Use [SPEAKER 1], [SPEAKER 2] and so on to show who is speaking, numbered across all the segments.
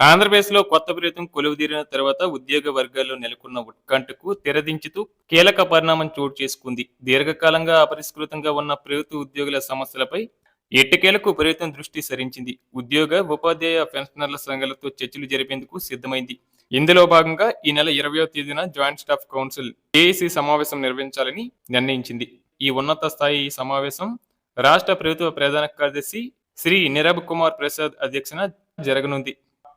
[SPEAKER 1] ఆంధ్రప్రదేశ్లో కొత్త ప్రభుత్వం కొలువుదీరిన తర్వాత ఉద్యోగ వర్గాల్లో నెలకొన్న ఉత్కంఠకు తెరదించుతూ కీలక పరిణామం చోటు చేసుకుంది. దీర్ఘకాలంగా అపరిష్కృతంగా ఉన్న ప్రభుత్వ ఉద్యోగుల సమస్యలపై ఎట్టకేలకు ప్రభుత్వం దృష్టి సారించింది. ఉద్యోగ ఉపాధ్యాయ పెన్షనర్ల సంఘాలతో చర్చలు జరిపేందుకు సిద్ధమైంది. ఇందులో భాగంగా ఈ నెల ఇరవయో తేదీన జాయింట్ స్టాఫ్ కౌన్సిల్ ఏఏసీ సమావేశం నిర్వహించాలని నిర్ణయించింది. ఈ ఉన్నత స్థాయి సమావేశం రాష్ట్ర ప్రభుత్వ ప్రధాన కార్యదర్శి శ్రీ నిరబ్ కుమార్ ప్రసాద్ అధ్యక్షన జరగనుంది.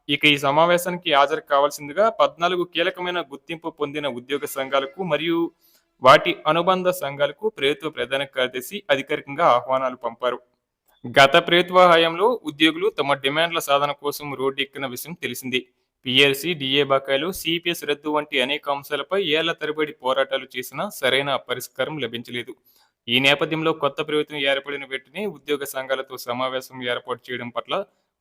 [SPEAKER 1] ఇక ఈ సమావేశానికి హాజరు కావాల్సిందిగా పద్నాలుగు కీలకమైన గుర్తింపు పొందిన ఉద్యోగ సంఘాలకు మరియు వాటి అనుబంధ సంఘాలకు ప్రభుత్వ ప్రధాన కార్యదర్శి అధికారికంగా ఆహ్వానాలు పంపారు. గత ప్రభుత్వ హయాంలో ఉద్యోగులు తమ డిమాండ్ల సాధన కోసం రోడ్డు ఎక్కిన విషయం తెలిసింది. పిఎల్సి డిఏ బకాయిలు సిపిఎస్ రద్దు వంటి అనేక అంశాలపై ఏళ్ళ తరబడి పోరాటాలు చేసినా సరైన పరిష్కారం లభించలేదు. ఈ నేపథ్యంలో కొత్త ప్రభుత్వం ఏర్పడిన వెంటనే ఉద్యోగ సంఘాలతో సమావేశం ఏర్పాటు చేయడం పట్ల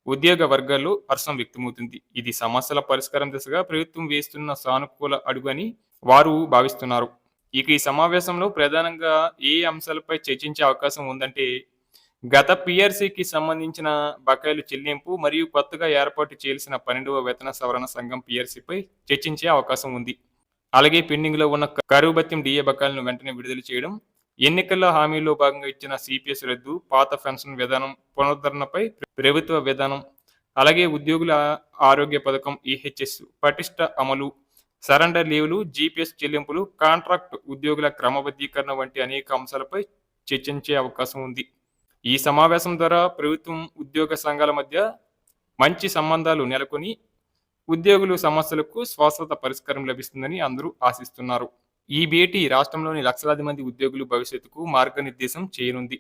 [SPEAKER 1] ఉద్యోగ వర్గాల్లో హర్షం వ్యక్తమవుతుంది. ఇది సమస్యల పరిష్కారం దిశగా ప్రభుత్వం వేస్తున్న సానుకూల అడుగు అని వారు భావిస్తున్నారు. ఇక ఈ సమావేశంలో ప్రధానంగా ఏ అంశాలపై చర్చించే అవకాశం ఉందంటే గత పిఆర్సీకి సంబంధించిన బకాయిలు చెల్లింపు మరియు కొత్తగా ఏర్పాటు చేయాల్సిన పన్నెండవ వేతన సవరణ సంఘం పిఆర్సీపై చర్చించే అవకాశం ఉంది. అలాగే పెండింగ్లో ఉన్న కరువు భత్యం డిఏ బకాయిలను వెంటనే విడుదల చేయడం ఎన్నికల హామీలో భాగంగా ఇచ్చిన సిపిఎస్ రద్దు పాత పెన్షన్ విధానం పునరుద్ధరణపై ప్రభుత్వ విధానం అలాగే ఉద్యోగుల ఆరోగ్య పథకం ఈహెచ్ఎస్ పటిష్ట అమలు సరెండర్ లీవులు జీపీఎస్ చెల్లింపులు కాంట్రాక్ట్ ఉద్యోగుల క్రమబద్ధీకరణ వంటి అనేక అంశాలపై చర్చించే అవకాశం ఉంది. ఈ సమావేశం ద్వారా ప్రభుత్వం ఉద్యోగ సంఘాల మధ్య మంచి సంబంధాలు నెలకొని ఉద్యోగులు సమస్యలకు శాశ్వత పరిష్కారం లభిస్తుందని అందరూ ఆశిస్తున్నారు. ఈ భేటీ రాష్ట్రంలోని లక్షలాది మంది ఉద్యోగులు భవిష్యత్తుకు మార్గనిర్దేశం చేయనుంది.